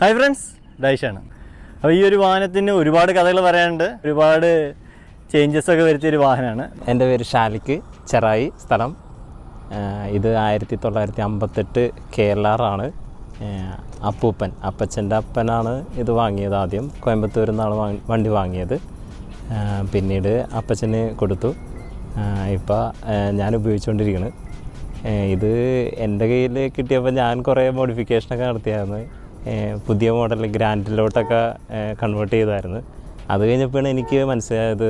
Hi friends ഡൈഷാണ് അപ്പോൾ ഈ ഒരു വാഹനത്തിന് ഒരുപാട് കഥകൾ പറയാനുണ്ട്. ഒരുപാട് ചേഞ്ചസ് ഒക്കെ വരുത്തിയ ഒരു വാഹനമാണ്. എന്റെ പേര് ഷാലിക്ക്. ചെറായി സ്ഥലം. ഇത് ആയിരത്തി തൊള്ളായിരത്തി അമ്പത്തെട്ട് കേരളാറാണ് അപ്പൂപ്പൻ അപ്പച്ചന്റെ അപ്പനാണ് ഇത് വാങ്ങിയത് ആദ്യം. കോയമ്പത്തൂരിൽ നിന്നാണ് വണ്ടി വാങ്ങിയത്. പിന്നീട് അപ്പച്ചന് കൊടുത്തു. ഇപ്പോൾ ഞാൻ ഉപയോഗിച്ചുകൊണ്ടിരിക്കുന്നത് ഇത് എന്റെ കയ്യിൽ കിട്ടിയപ്പോൾ ഞാൻ കുറേ മോഡിഫിക്കേഷനൊക്കെ നടത്തിയായിരുന്നു. പുതിയ മോഡൽ ഗ്രാൻഡിലോട്ടൊക്കെ കൺവേർട്ട് ചെയ്തായിരുന്നു. അത് കഴിഞ്ഞപ്പോഴാണ് എനിക്ക് മനസ്സിലായത്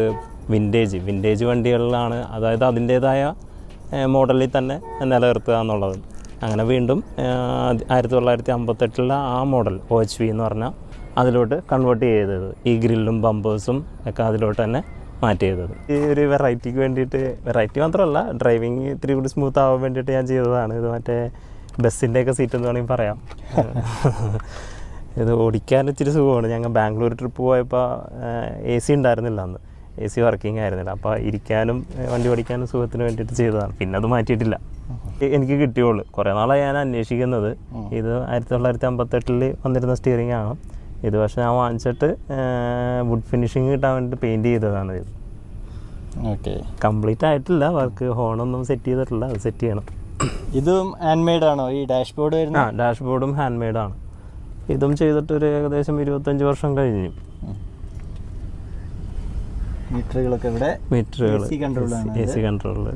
വിന്റേജ് വിന്റേജ് വണ്ടികളിലാണ് അതായത് അതിന്റേതായ മോഡലിൽ തന്നെ നിലനിർത്തുക എന്നുള്ളത്. അങ്ങനെ വീണ്ടും ആയിരത്തി തൊള്ളായിരത്തി അമ്പത്തെട്ടിലെ ആ മോഡൽ ഒ എച്ച് വി എന്ന് പറഞ്ഞാൽ അതിലോട്ട് കൺവേർട്ട് ചെയ്തത്. ഈ ഗ്രില്ലും ബമ്പേഴ്സും ഒക്കെ അതിലോട്ട് തന്നെ മാറ്റി ചെയ്തത് ഈ ഒരു വെറൈറ്റിക്ക് വേണ്ടിയിട്ട് വെറൈറ്റി മാത്രമല്ല ഡ്രൈവിങ് ഇത്തിരി കൂടി സ്മൂത്ത് ആവാൻ വേണ്ടിയിട്ട് ഞാൻ ചെയ്തതാണ്. ഇത് മറ്റേ ബസ്സിന്റെയൊക്കെ സീറ്റ് എന്ന് വേണമെങ്കിൽ പറയാം. ഇത് ഓടിക്കാൻ ഇച്ചിരി സുഖമാണ്. ഞങ്ങൾ ബാംഗ്ലൂർ ട്രിപ്പ് പോയപ്പോൾ എ സി ഉണ്ടായിരുന്നില്ല അന്ന്. എ സി വർക്കിംഗ് ആയിരുന്നില്ല. അപ്പോൾ ഇരിക്കാനും വണ്ടി ഓടിക്കാനും സുഖത്തിന് വേണ്ടിയിട്ട് ചെയ്തതാണ്. പിന്നെ അത് മാറ്റിയിട്ടില്ല. എനിക്ക് കിട്ടിയുള്ളൂ. കുറേ നാളായി ഞാൻ അന്വേഷിക്കുന്നത്. ഇത് ആയിരത്തി തൊള്ളായിരത്തി അമ്പത്തെട്ടിൽ വന്നിരുന്ന സ്റ്റിയറിംഗ് ആണ്. ഇത് പക്ഷേ ഞാൻ വാങ്ങിച്ചിട്ട് വുഡ് ഫിനിഷിങ് കിട്ടാൻ വേണ്ടിയിട്ട് പെയിന്റ് ചെയ്തതാണ് ഇത്. ഓക്കെ. കംപ്ലീറ്റ് ആയിട്ടില്ല. വർക്ക് ഹോണൊന്നും സെറ്റ് ചെയ്തിട്ടില്ല. അത് സെറ്റ് ചെയ്യണം. ഇതും ഹാൻഡ് മെയ്ഡ് ആണോ? ഈ ഡാഷ്ബോർഡ് ആ ഡാഷ് ഡാഷ്ബോർഡും ഹാൻഡ് മെയ്ഡ് ആണ്. ഇതും ചെയ്തിട്ട് ഒരു ഏകദേശം ഇരുപത്തഞ്ച് വർഷം കഴിഞ്ഞു. മീറ്ററുകളൊക്കെ ഇവിടെ മീറ്ററുകൾ എ സി ആണ് എ സി കൺട്രോളിൽ